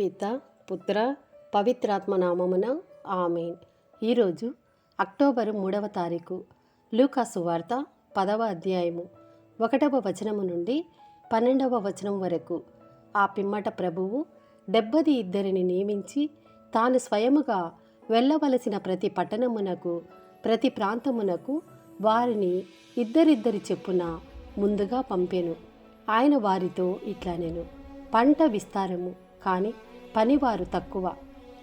పిత పుత్ర పవిత్రాత్మ నామమున ఆమెన్. ఈరోజు అక్టోబరు మూడవ తారీఖు లూకాసు వార్త పదవ అధ్యాయము. ఒకటవ వచనము నుండి పన్నెండవ వచనం వరకు ఆ పిమ్మట ప్రభువు డెబ్బది ఇద్దరిని నియమించి తాను స్వయముగా వెళ్ళవలసిన ప్రతి పట్టణమునకు ప్రతి ప్రాంతమునకు వారిని ఇద్దరిద్దరి చెప్పున ముందుగా పంపాను. ఆయన వారితో ఇట్లా నేను పంట విస్తారము కానీ పనివారు తక్కువ.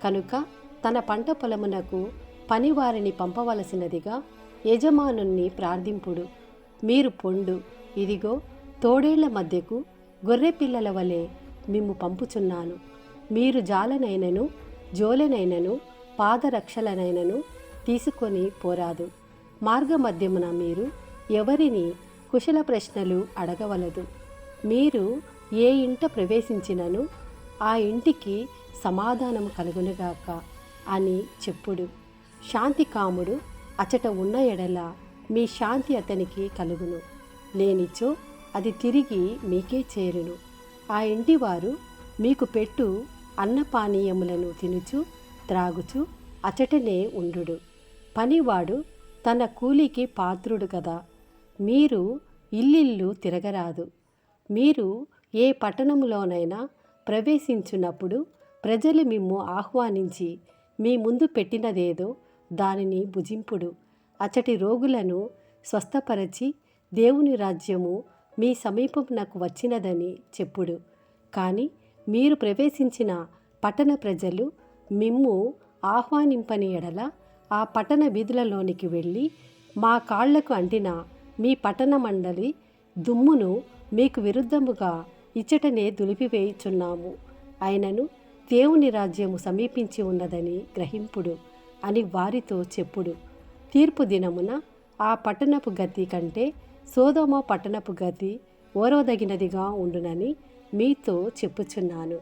కనుక తన పంట పొలమునకు పనివారిని పంపవలసినదిగా యజమానుణ్ణి ప్రార్థింపుడు. మీరు పొండు. ఇదిగో తోడేళ్ళ మధ్యకు గొర్రె పిల్లల వలె మిమ్ము పంపుచున్నాను. మీరు జాలనైనను జోలెనైనను పాదరక్షలనైనను తీసుకొని పోరాదు. మార్గమధ్యమున మీరు ఎవరిని కుశల ప్రశ్నలు అడగవలదు. మీరు ఏ ఇంట ప్రవేశించినను ఆ ఇంటికి సమాధానం కలుగునుగాక అని చెప్పుడు. శాంతి కాముడు అచట ఉన్న ఎడల మీ శాంతి అతనికి కలుగును. లేనిచో అది తిరిగి మీకే చేరును. ఆ ఇంటివారు మీకు పెట్టు అన్నపానీయములను తినుచు త్రాగుచు అచటనే ఉండుడు. పనివాడు తన కూలికి పాత్రుడు కదా మీరు ఇల్లిల్లు తిరగరాదు. మీరు ఏ పట్టణములోనైనా ప్రవేశించున్నప్పుడు ప్రజలు మిమ్ము ఆహ్వానించి మీ ముందు పెట్టినదేదో దానిని భుజింపుడు. అచ్చటి రోగులను స్వస్థపరచి దేవుని రాజ్యము మీ సమీపమునకు వచ్చినదని చెప్పుడు. కానీ మీరు ప్రవేశించిన పట్టణ ప్రజలు మిమ్ము ఆహ్వానింపని ఎడల ఆ పట్టణ వీధులలోనికి వెళ్ళి మా కాళ్ళకు అంటిన మీ పట్టణ మండలి దుమ్మును మీకు విరుద్ధముగా ఇచ్చటనే దులిపివేయుచున్నాము. ఆయనను దేవుని రాజ్యము సమీపించి ఉన్నదని గ్రహింపుడు అని వారితో చెప్పుడు. తీర్పు దినమున ఆ పట్టణపు గతి కంటే సోదోమ పట్టణపు గతి ఓరవదగినదిగా ఉండునని మీతో చెప్పుచున్నాను.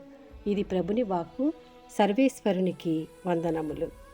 ఇది ప్రభుని వాక్కు సర్వేశ్వరునికి వందనములు.